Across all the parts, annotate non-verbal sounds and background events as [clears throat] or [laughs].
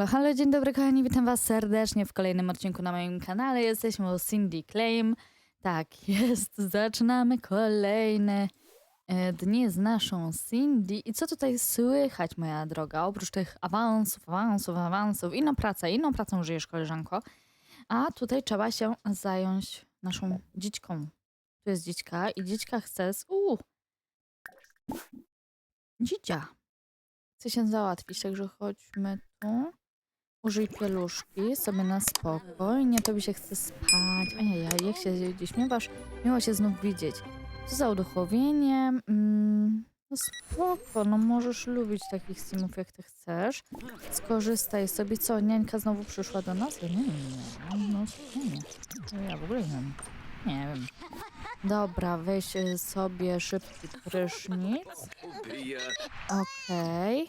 Halo, halo, dzień dobry kochani, witam was serdecznie w kolejnym odcinku na moim kanale. Jesteśmy u Cindy Claim. Tak, [laughs] jest, zaczynamy kolejne e, dni z naszą Cindy. I co tutaj słychać, moja droga? Oprócz tych awansów, awansów, awansów, inną pracę, inną pracą żyjesz, koleżanko. A tutaj trzeba się zająć naszą dzićką. Tu jest dzićka i dzićka chce z... Uuu! Chce się załatwić, także chodźmy tu. Użyj pieluszki sobie na spokojnie, tobie się chce spać. Ojej, jak się gdzieś śmiewasz, miło się znów widzieć. Co za uduchowienie? Mm, no spoko, no możesz lubić takich simów jak ty chcesz. Skorzystaj sobie. Co, niańka znowu przyszła do nas? Ja nie wiem, no spokojnie. No Ja w ogóle nie wiem. Nie wiem. Dobra, weź y, sobie szybki prysznic. Okej.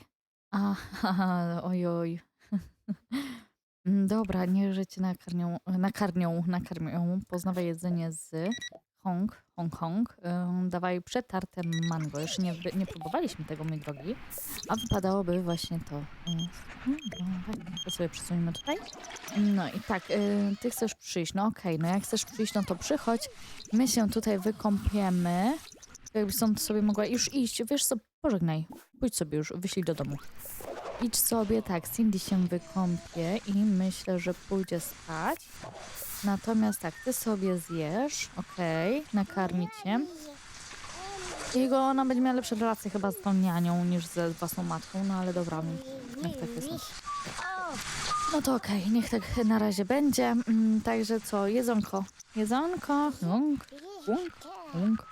Aha, ojoj. Mm, Dobra, niech że cię nakarmią, nakarmią, nakarmią. Poznawaj jedzenie z Hong, Hong Kong. Ym, dawaj przetarte mango. Jeszcze nie, nie próbowaliśmy tego, mój drogi. A wypadałoby właśnie to. Ym, no, tak, to sobie przesuńmy tutaj. No i tak, y, ty chcesz przyjść. No okej, no jak chcesz przyjść, no to przychodź. My się tutaj wykąpiemy. Jakby stąd sobie mogła już iść. Wiesz co, pożegnaj. Pójdź sobie już, wyślij do domu. Idź sobie, tak, Cindy się wykąpie i myślę, że pójdzie spać. Natomiast tak, ty sobie zjesz, okej, nakarmi cię. Jego ona będzie miała lepsze relacje chyba z tą nianią niż ze własną matką, no ale dobra, niech tak jest. No to okej, niech tak na razie będzie. Mm, także co, jedzonko. Jedzonko, łąk, łąk, łąk.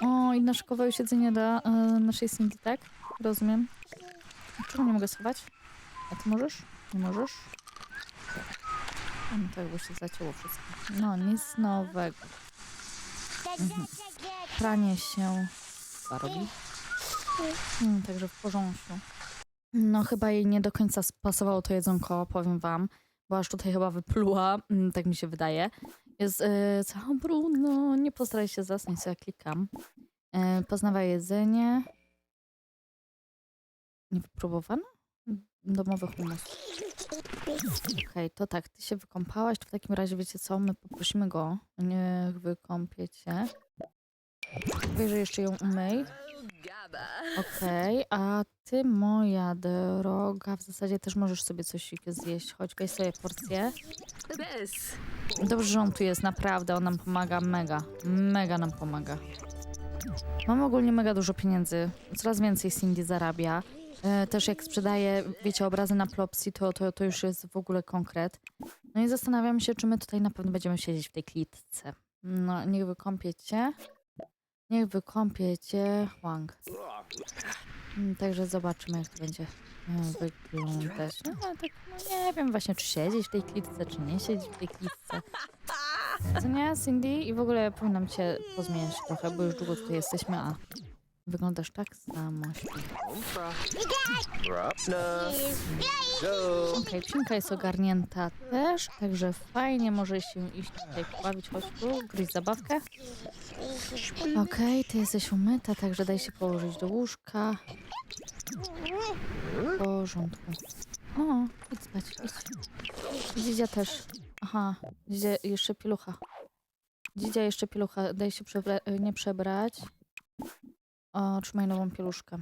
O, i naszykowałeś jedzenie dla e, naszej Cindy, tak? Rozumiem. Czego nie mogę schować? A ty możesz? Nie możesz? No tak, bo się zacięło wszystko. No, nic nowego. Mhm. Pranie się robi. Mm, także w porządku. No, chyba jej nie do końca spasowało to jedzonko, powiem wam. Bo aż tutaj chyba wypluła, mm, tak mi się wydaje. Jest yy, całą brudno. Nie postaraj się zasnąć, co ja klikam. Yy, poznawaj jedzenie. Niewypróbowane? Domowy humus. Okej, to tak, ty się wykąpałaś, to w takim razie wiecie co, my poprosimy go, niech wykąpie cię. Jeszcze ją umyj. Okej, a ty moja droga, w zasadzie też możesz sobie coś zjeść, chodź, weź sobie porcję. Dobrze, że on tu jest, naprawdę, on nam pomaga mega, mega nam pomaga. Mam ogólnie mega dużo pieniędzy, coraz więcej Cindy zarabia. E, Też jak sprzedaję, wiecie, obrazy na Plopsy, to, to, to już jest w ogóle konkret. No i zastanawiam się, czy my tutaj na pewno będziemy siedzieć w tej klitce. No, niech wykąpie cię. Niech wykąpie cię Huang. Mm, Także zobaczymy, jak to będzie e, wyglądać. No, ale tak, no nie wiem właśnie, czy siedzieć w tej klitce, czy nie siedzieć w tej klitce. Co nie, Cindy? I w ogóle powinnam cię pozmieniać trochę, bo już długo tutaj jesteśmy, a wyglądasz tak samo. Okej, Psinka jest ogarnięta też, także fajnie może się iść tutaj pobawić. Chodź tu, zabawkę. Okej, ty jesteś umyta, także daj się położyć do łóżka. W porządku. O, idź spać, idź. Dzidzia też. Aha, dzidzia jeszcze pielucha. Dzidzia jeszcze pielucha, daj się przebra- nie przebrać. O, trzymaj nową pieluszkę.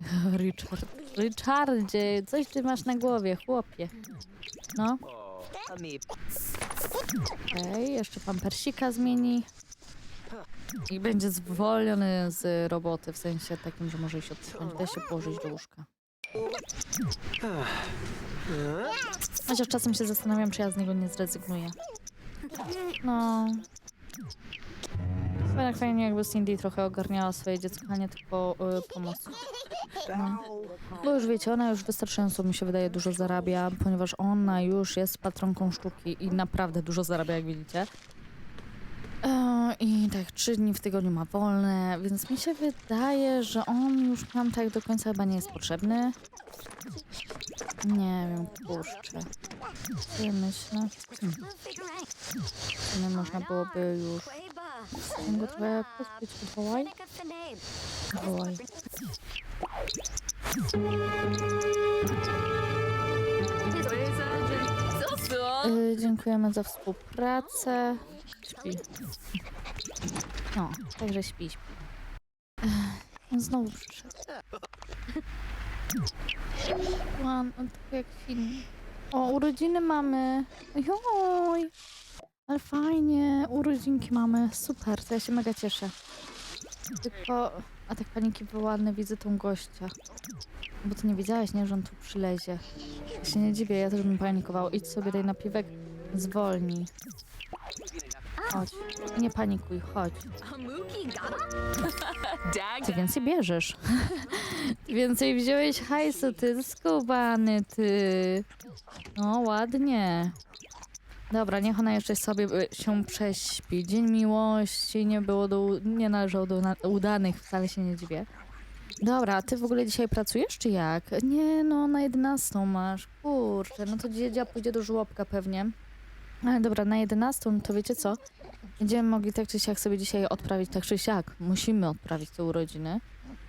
[laughs] Richard. Richardzie, coś ty masz na głowie, chłopie. No, okej, jeszcze pan persika zmieni. I będzie zwolniony z roboty, w sensie takim, że może się odsunąć. Daj się położyć do łóżka. Chociaż czasem się zastanawiam, czy ja z niego nie zrezygnuję. No. Tak fajnie, jakby Cindy trochę ogarniała swoje dziecko, a nie tylko y, pomoc. No. Bo już wiecie, ona już wystarczająco mi się wydaje dużo zarabia, ponieważ ona już jest patronką sztuki i naprawdę dużo zarabia, jak widzicie. E, I tak, trzy dni w tygodniu ma wolne, więc mi się wydaje, że on już nam tak do końca chyba nie jest potrzebny. Nie wiem, kurczę. Myślę? Hmm. Sumie można byłoby już go trochę pozbyć. Wołaj? Wołaj. y, dziękujemy za współpracę. Śpi. No, także śpi, śpi. Ech, on znowu przyszedł. Ładno, tak jak film. O, urodziny mamy. Joj. Ale fajnie, urodzinki mamy. Super, to ja się mega cieszę. Tylko, a tak paniki wywołane widzę tą gościa. Bo ty nie wiedziałaś, nie, że on tu przylezie. Ja się nie dziwię, ja też bym panikowała. Idź sobie daj napiwek, zwolnij. Chodź, nie panikuj, chodź. Ty więcej bierzesz. Ty [laughs] więcej wziąłeś hajsu, ty skubany, ty. No, ładnie. Dobra, niech ona jeszcze sobie y, się prześpi. Dzień miłości nie było do, nie należał do udanych, wcale się nie dziwię. Dobra, a ty w ogóle dzisiaj pracujesz, czy jak? Nie, no na 11 masz. Kurczę, no to dziedzia pójdzie do żłobka pewnie. Ale dobra, na 11 no to wiecie co? Będziemy mogli tak czy siak sobie dzisiaj odprawić, tak czy siak. Musimy odprawić te urodziny.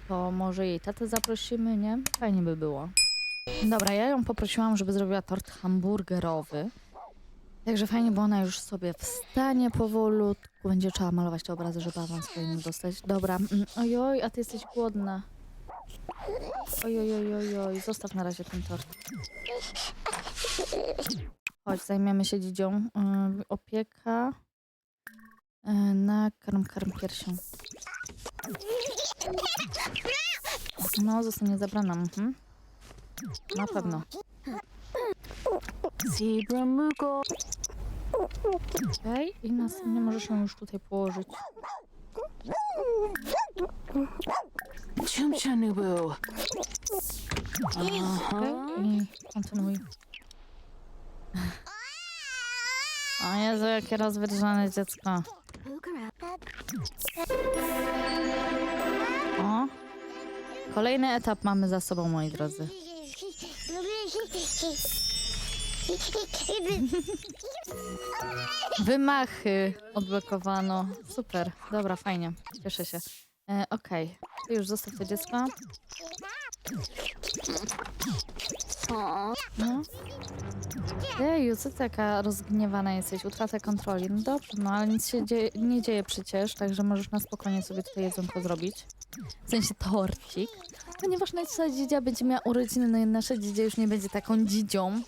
To może jej tatę zaprosimy, nie? Fajnie by było. Dobra, ja ją poprosiłam, żeby zrobiła tort hamburgerowy. Także fajnie, bo ona już sobie wstanie powolutku. Będzie trzeba malować te obrazy, żeby awans powinien dostać. Dobra. mm, Ojoj, a ty jesteś głodna. Ojoj. Zostaw na razie ten tort. Chodź, zajmiemy się dzidzią. Yy, opieka. Yy, na karm, karm piersią. No, zostanie zabrana. Mhm. Na pewno. Zebra Mugo. Okej, i następnie możesz ją już tutaj położyć. Chumchanubu. Okej, Aha. i kontynuuj. O Jezu, jakie rozwydrzone dziecko. O, kolejny etap mamy za sobą, moi drodzy. [laughs] Wymachy odblokowano. Super, dobra, fajnie. Cieszę się. E, Okej, ty już zostaw to dziecko. No. Jeju, co ty taka rozgniewana jesteś? Utrata kontroli. No dobrze, no ale nic się dzieje, nie dzieje przecież, także możesz na spokojnie sobie tutaj jedzonko zrobić. W sensie torcik. Ponieważ nasza dzidzia będzie miała urodziny, no i nasza dzidzia już nie będzie taką dzidzią.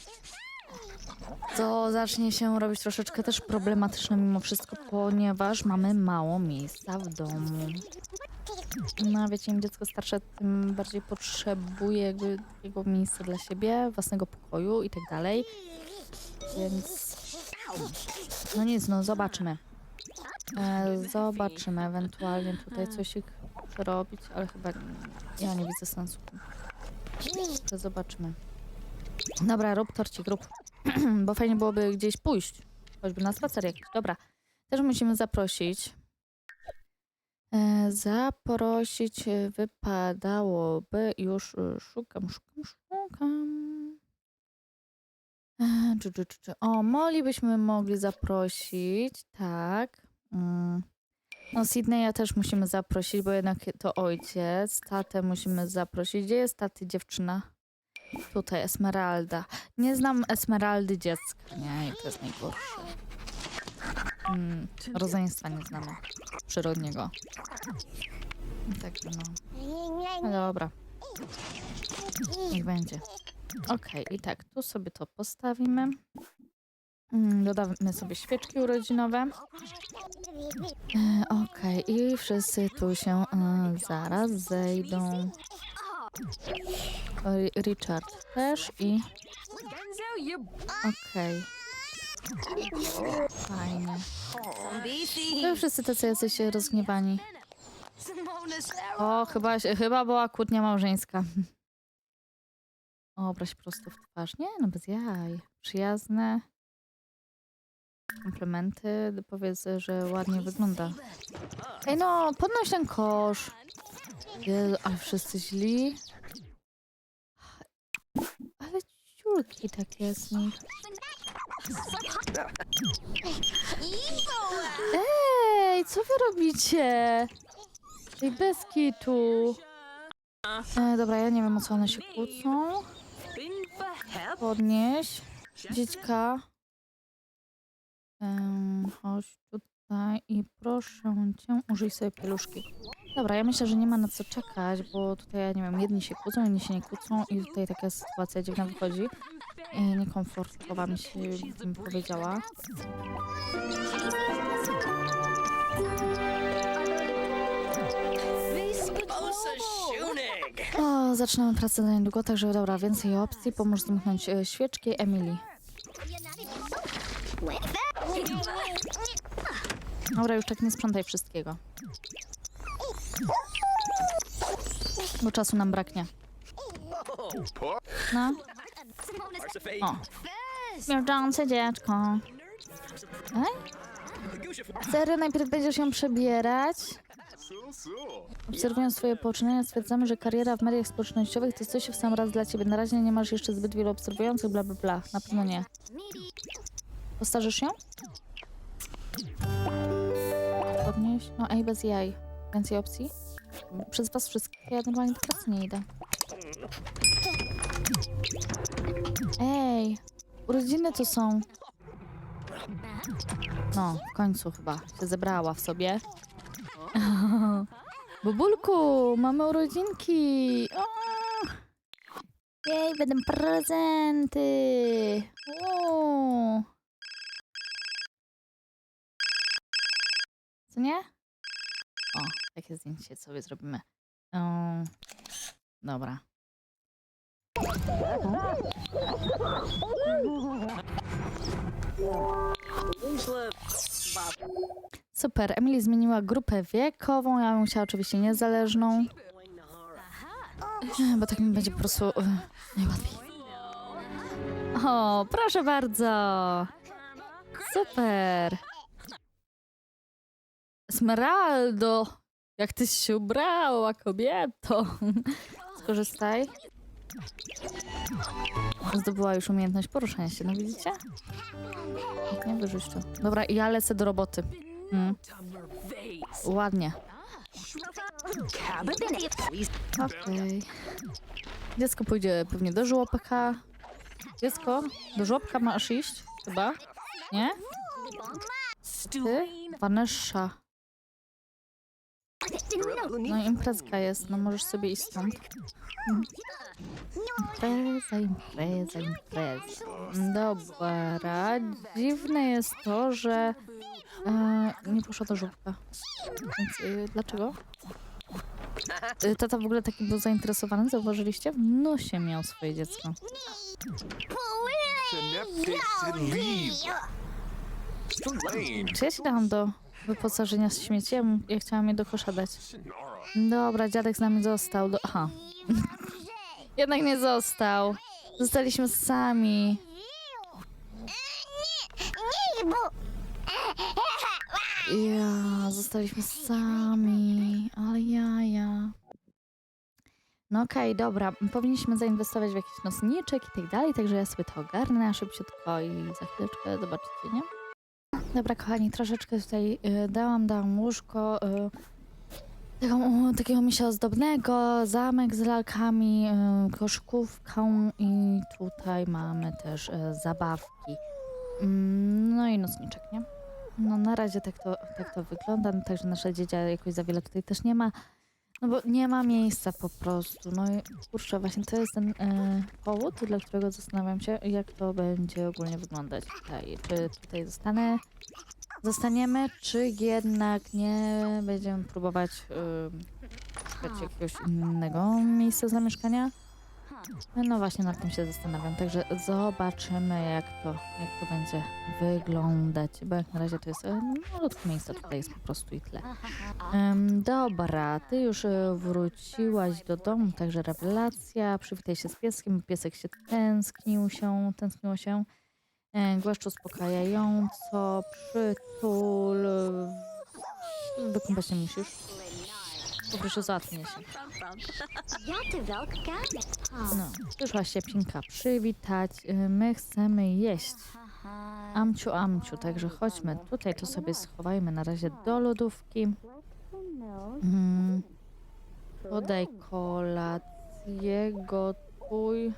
To zacznie się robić troszeczkę też problematyczne mimo wszystko, ponieważ mamy mało miejsca w domu. No, wiecie, im dziecko starsze, tym bardziej potrzebuje jakby takiego miejsca dla siebie, własnego pokoju i tak dalej. Więc... No nic, no zobaczymy. E, zobaczymy, ewentualnie tutaj coś przerobić, ale chyba ja nie widzę sensu. To zobaczymy. Dobra, rób torcik, rób. [clears throat] Bo fajnie byłoby gdzieś pójść. Choćby na spacer jakiś. Dobra. Też musimy zaprosić. E, zaprosić e, wypadałoby już e, szukam, szukam, szukam. O, Molly byśmy mogli zaprosić, tak. Mm. No, Sydneya też musimy zaprosić, bo jednak to ojciec. Tatę musimy zaprosić. Gdzie jest taty dziewczyna? Tutaj, Esmeralda. Nie znam Esmeraldy dziecka. Nie, to jest najgorsze. Mm, rodzeństwa nie znamy. Przyrodniego. Tak, no. No dobra, niech będzie. Okej, i tak, tu sobie to postawimy. Mm, Dodamy sobie świeczki urodzinowe. E, Okej, i wszyscy tu się e, zaraz zejdą. Richard też i okej. Fajnie. To wszyscy tacy jacyś rozgniewani. O, chyba, chyba była kłótnia małżeńska. O, brać prosto w twarz. Nie, no bez jaj. Przyjazne. Komplementy. Powiedz, że ładnie wygląda. Ej no, podnoś ten kosz. Jezu, ale wszyscy źli. Ciurki takie z nich. Ej, co wy robicie? Ej, bez kitu. E, dobra, ja nie wiem o co one się kłócą. Podnieś. Dziecka. Chodź tutaj i proszę cię, użyj sobie pieluszki. Dobra, ja myślę, że nie ma na co czekać, bo tutaj, ja nie wiem, jedni się kłócą, inni się nie kłócą i tutaj taka sytuacja dziwna wychodzi. I niekomfortowa mi się, bym powiedziała. O, zaczynamy pracę za niedługo, także dobra, więcej opcji. Pomóż zamknąć e, świeczki Emily. Dobra, już tak nie sprzątaj wszystkiego. Bo czasu nam braknie. No. O. Śmierdzące dziecko. Ej? Serio, najpierw będziesz ją przebierać? Obserwując twoje poczynania stwierdzamy, że kariera w mediach społecznościowych to coś w sam raz dla ciebie. Na razie nie masz jeszcze zbyt wielu obserwujących, bla bla bla. Na pewno nie. Postarzysz ją? Podnieść? No ej, bez jaj. Więcej opcji? Przez was wszystkich ja normalnie do pracy nie idę. Ej, urodziny to są. No, w końcu chyba się zebrała w sobie. [laughs] Bobulku, mamy urodzinki. O! Jej, prezenty. O! Co nie? O, takie zdjęcie sobie zrobimy. O, dobra. Super, Emily zmieniła grupę wiekową, ja bym chciała oczywiście niezależną. Bo tak mi będzie po prostu e, najłatwiej. O, proszę bardzo. Super. Smeraldo, jak tyś się ubrała, kobieto. [laughs] Skorzystaj. Zdobyła już umiejętność poruszania się, no widzicie? Nie wyrzuć to. Dobra, ja lecę do roboty. Mm. Ładnie. Okej. Dziecko pójdzie pewnie do żłobka. Dziecko, do żłobka masz iść? Chyba? Nie? Ty? Vanessa. No imprezka jest, no możesz sobie iść stąd. Impreza, impreza, impreza. Dobra. Dziwne jest to, że e, nie poszła do żółtka. Więc y, dlaczego? Y, Tata w ogóle taki był zainteresowany, zauważyliście? W nosie miał swoje dziecko. Czy ja się dałam do wyposażenia z śmieci? Ja, ja chciałam je do kosza dać. Dobra, dziadek z nami został. Do... Aha. Jednak nie został. Zostaliśmy sami. Ja, zostaliśmy sami, ale ja. No okej, dobra, powinniśmy zainwestować w jakiś nosniczek i tak dalej, także ja sobie to ogarnę szybciutko i za chwileczkę zobaczycie, nie? Dobra, kochani, troszeczkę tutaj y, dałam, dałam łóżko, y, taką, takiego misia ozdobnego, zamek z lalkami, y, koszykówką i tutaj mamy też y, zabawki. Mm, No i nocniczek, nie? No na razie tak to, tak to wygląda, no, także nasza dziedzia jakoś za wiele tutaj też nie ma. No bo nie ma miejsca po prostu. No i kurczę, właśnie to jest ten e, powód, dla którego zastanawiam się, jak to będzie ogólnie wyglądać tutaj. Czy tutaj zostanę, zostaniemy, czy jednak nie będziemy próbować e, szukać jakiegoś innego miejsca zamieszkania? No właśnie nad tym się zastanawiam, także zobaczymy jak to, jak to będzie wyglądać, bo jak na razie to jest e, malutkie miejsce, tutaj jest po prostu i tyle. Em, dobra, ty już e, wróciłaś do domu, także rewelacja, przywitaj się z pieskiem, piesek się tęsknił się, tęskniło się, e, głaszcz uspokajająco, przytul, wykąpać nie musisz, poproszę załatwienie się. No, przyszła się Pinka przywitać. Y, My chcemy jeść. Amciu, amciu, także chodźmy tutaj, to sobie schowajmy na razie do lodówki. Mm. Podaj kolację, gotuj.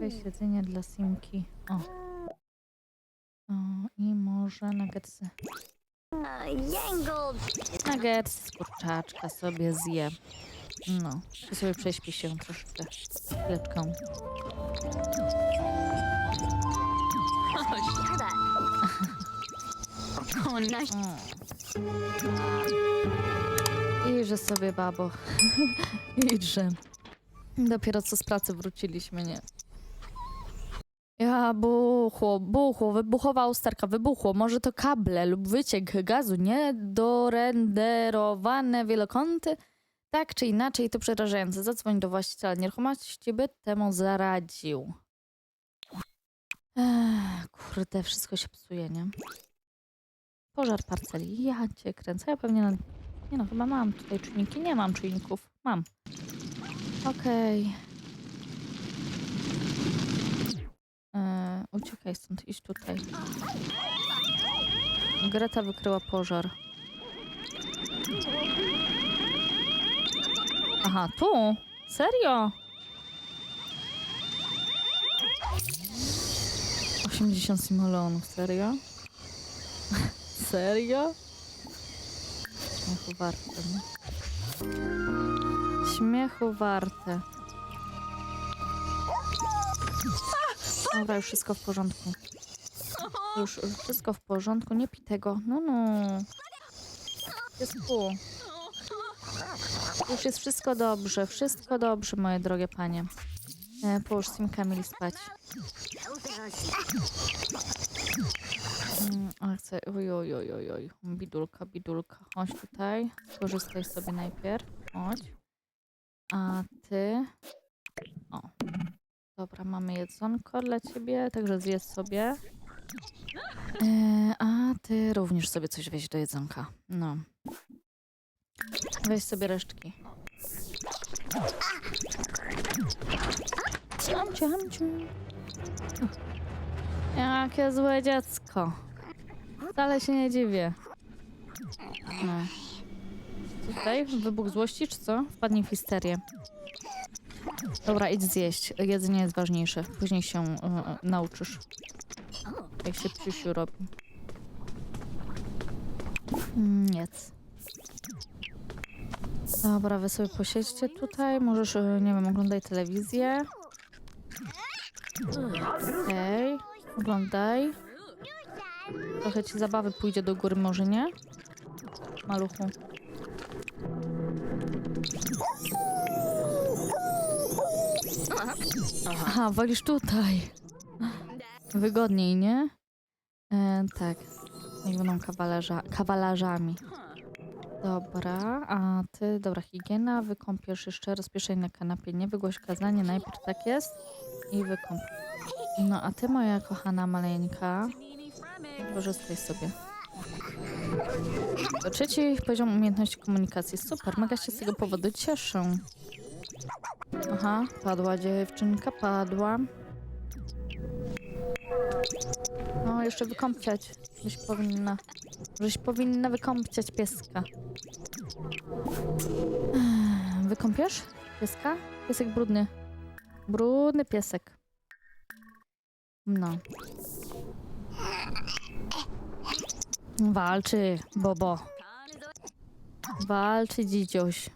Weź jedzenie dla Simki. O. o I może nuggetsy. Nuggetsy z kurczaczka sobie zje. No, to sobie prześpi się troszeczkę. Oh, nice. Mm. Idźże sobie, babo. [laughs] Idźże. Dopiero co z pracy wróciliśmy, nie? Ja buchło, buchło, wybuchowa usterka, wybuchło. Może to kable lub wyciek gazu niedorenderowane wielokąty? Tak czy inaczej, to przerażające. Zadzwoń do właściciela nieruchomości, by temu zaradził. Ech, kurde, wszystko się psuje, nie? Pożar parceli. Ja cię kręcę. Ja pewnie... Na... Nie no, chyba mam tutaj czujniki. Nie mam czujników. Mam. Okej. Eee, uciekaj stąd, idź tutaj. Greta wykryła pożar. Aha, tu? Serio? 80 simoleonów, serio? [laughs] serio? Śmiechu warte, nie? Śmiechu warte. Dobra, już wszystko w porządku. Już wszystko w porządku, nie pij tego. No, no. Pół. Już jest wszystko dobrze, wszystko dobrze, moje drogie panie. E, połóż Simka mieli spać. Mm, ale chcę... Oj, oj, oj, oj, oj. Bidulka, bidulka. Chodź tutaj. Skorzystaj sobie najpierw. Chodź. A ty... O. Dobra, mamy jedzonko dla ciebie, także zjedz sobie. [laughs] E, a ty również sobie coś weź do jedzonka. No. Weź sobie resztki. Amciu, amciu. Jakie złe dziecko. Wcale się nie dziwię. No. Tutaj wybuch złości, czy co? Wpadnij w histerię. Dobra, idź zjeść. Jedzenie jest ważniejsze. Później się e, nauczysz. Jak się psiusiu robi. Mm, Jedz. Dobra, wy sobie posiedźcie tutaj. Możesz, e, nie wiem, oglądaj telewizję. Okej, oglądaj. Trochę ci zabawy pójdzie do góry, może nie? Maluchu. Aha, wolisz tutaj. Wygodniej, nie? E, tak. Niech będą kawalerza, kawalarzami. Dobra, a ty, dobra, higiena, wykąpiesz jeszcze, rozpieszaj na kanapie, nie wygłoś kazanie, najpierw tak jest i wykąp. No, a ty, moja kochana maleńka, korzystaj sobie. To trzeci poziom umiejętności komunikacji. Super, mega się z tego powodu cieszę. Aha, padła dziewczynka, padła. No, jeszcze wykąpciać. Żeś powinna. Żeś powinna wykąpciać pieska. Wykąpiesz pieska? Piesek brudny. Brudny piesek. No. Walczy, Bobo. Walczy dzidzioś.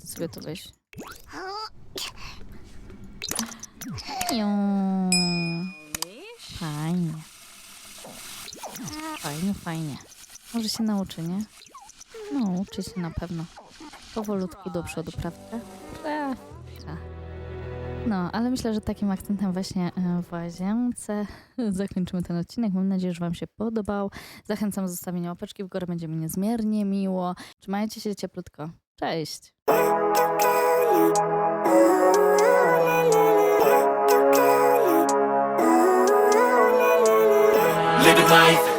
Ty sobie to weź. Fajnie. Fajnie, fajnie. Może się nauczy, nie? No, uczy się na pewno. Powolutku do przodu, prawda? Prawda. No, ale myślę, że takim akcentem właśnie e, w łazience [laughs] zakończymy ten odcinek. Mam nadzieję, że Wam się podobał. Zachęcam do zostawienia łapeczki w górę, będzie mi niezmiernie miło. Trzymajcie się cieplutko. Cześć! Living life